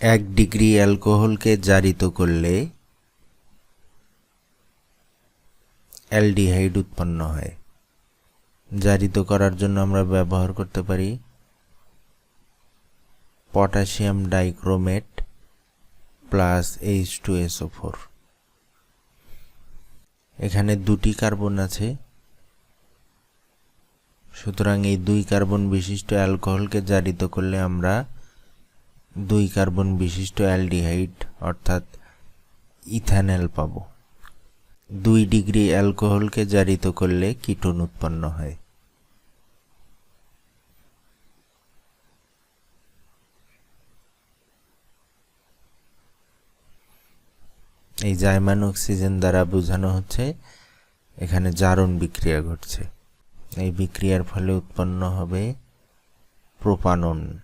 এক ডিগ্রি অ্যালকোহলকে জারিত করলে অ্যালডিহাইড উৎপন্ন হয়। জারিত করার জন্য আমরা ব্যবহার করতে পারি potassium dichromate plus H two S O four এখানে দুটি কার্বন আছে। সুতরাং এই দুই কার্বন বিশিষ্ট অ্যালকোহলকে জারিত করলে আমরা দুই কার্বন বিশিষ্ট অ্যালডিহাইড, অর্থাৎ ইথানল পাব। দুই ডিগ্রি অ্যালকোহলকে জারিত করলে কিটোন উৎপন্ন হয়। এই জাইমান অক্সিজেন দ্বারা বোঝানো হচ্ছে, এখানে জারণ বিক্রিয়া ঘটছে। এই বিক্রিয়ার ফলে উৎপন্ন হবে প্রোপানন।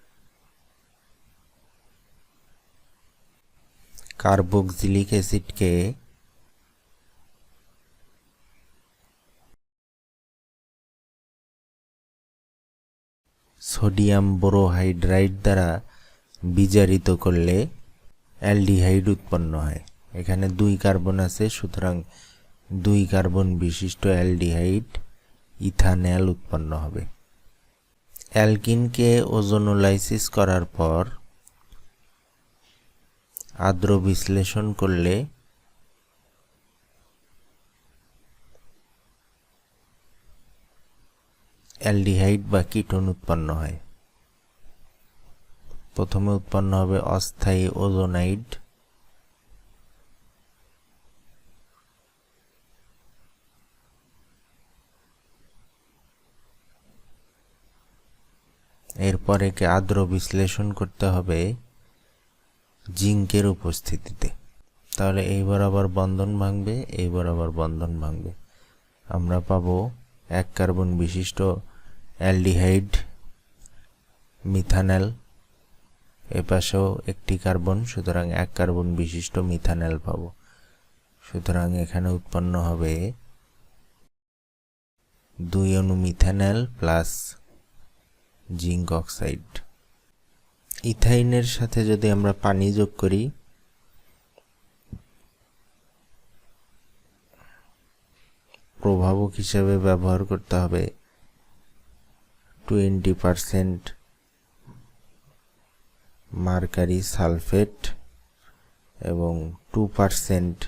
কার্বক্সিলিক অ্যাসিডকে? সোডিয়াম বোরোহাইড্রাইড দ্বারা বিজারিত করলে অ্যালডিহাইড উৎপন্ন হয়। এখানে দুই কার্বন আছে, সুতরাং দুই কার্বন বিশিষ্ট অ্যালডিহাইড ইথানল উৎপন্ন হবে। অ্যালকিনকে ওজোনোলাইসিস করার পর আদ্র বিশ্লেষণ করলে অ্যালডিহাইড বা কিটোন উৎপন্ন হয়। প্রথমে উৎপন্ন হবে অস্থায়ী ওজোনাইড। এরপর একে আদ্র বিশ্লেষণ করতে হবে। জিঙ্কের উপস্থিতিতে। তাহলে এইবার আবার বন্ধন ভাঙবে, এইবার আবার বন্ধন ভাঙবে। আমরা পাবো এক কার্বন বিশিষ্ট অ্যালডিহাইড, মিথানেল। এ পাশেও একটি কার্বন, সুতরাং এক কার্বন বিশিষ্ট মিথানেল পাব। সুতরাং এখানে উৎপন্ন হবে দুই অণু মিথানেল প্লাস জিঙ্ক অক্সাইড। ইথাইনের সাথে যদি আমরা পানি যোগ করি, প্রভাবক হিসাবে ব্যবহার করতে হবে টোয়েন্টি পারসেন্ট মার্কারি সালফেট এবং টু পারসেন্ট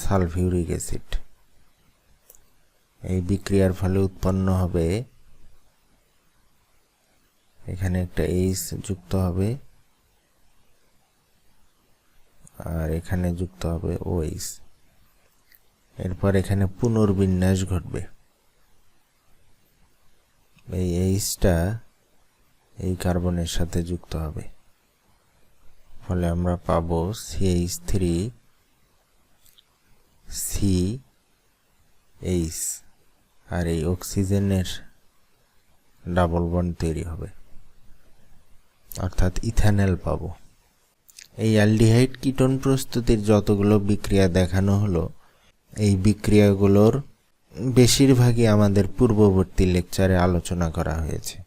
সালফিউরিক অ্যাসিড। এই বিক্রিয়ার ফলে উৎপন্ন হবে এখানে একটা এইচ যুক্ত হবে। আর এখানে যুক্ত হবে ওএইচ এরপর এখানে পুনর্বিন্যাস ঘটবে। এই এইচটা এই কার্বনের সাথে যুক্ত হবে। ফলে আমরা পাবো C H three C H আর এই অক্সিজেনের ডাবল বন্ড তৈরি হবে। অর্থাৎ ইথানল পাবো। এই অ্যালডিহাইড কিটোন প্রস্তুতির যতগুলো বিক্রিয়া দেখানো হলো, এই বিক্রিয়াগুলোর বেশিরভাগই আমাদের পূর্ববর্তী লেকচারে আলোচনা করা হয়েছে।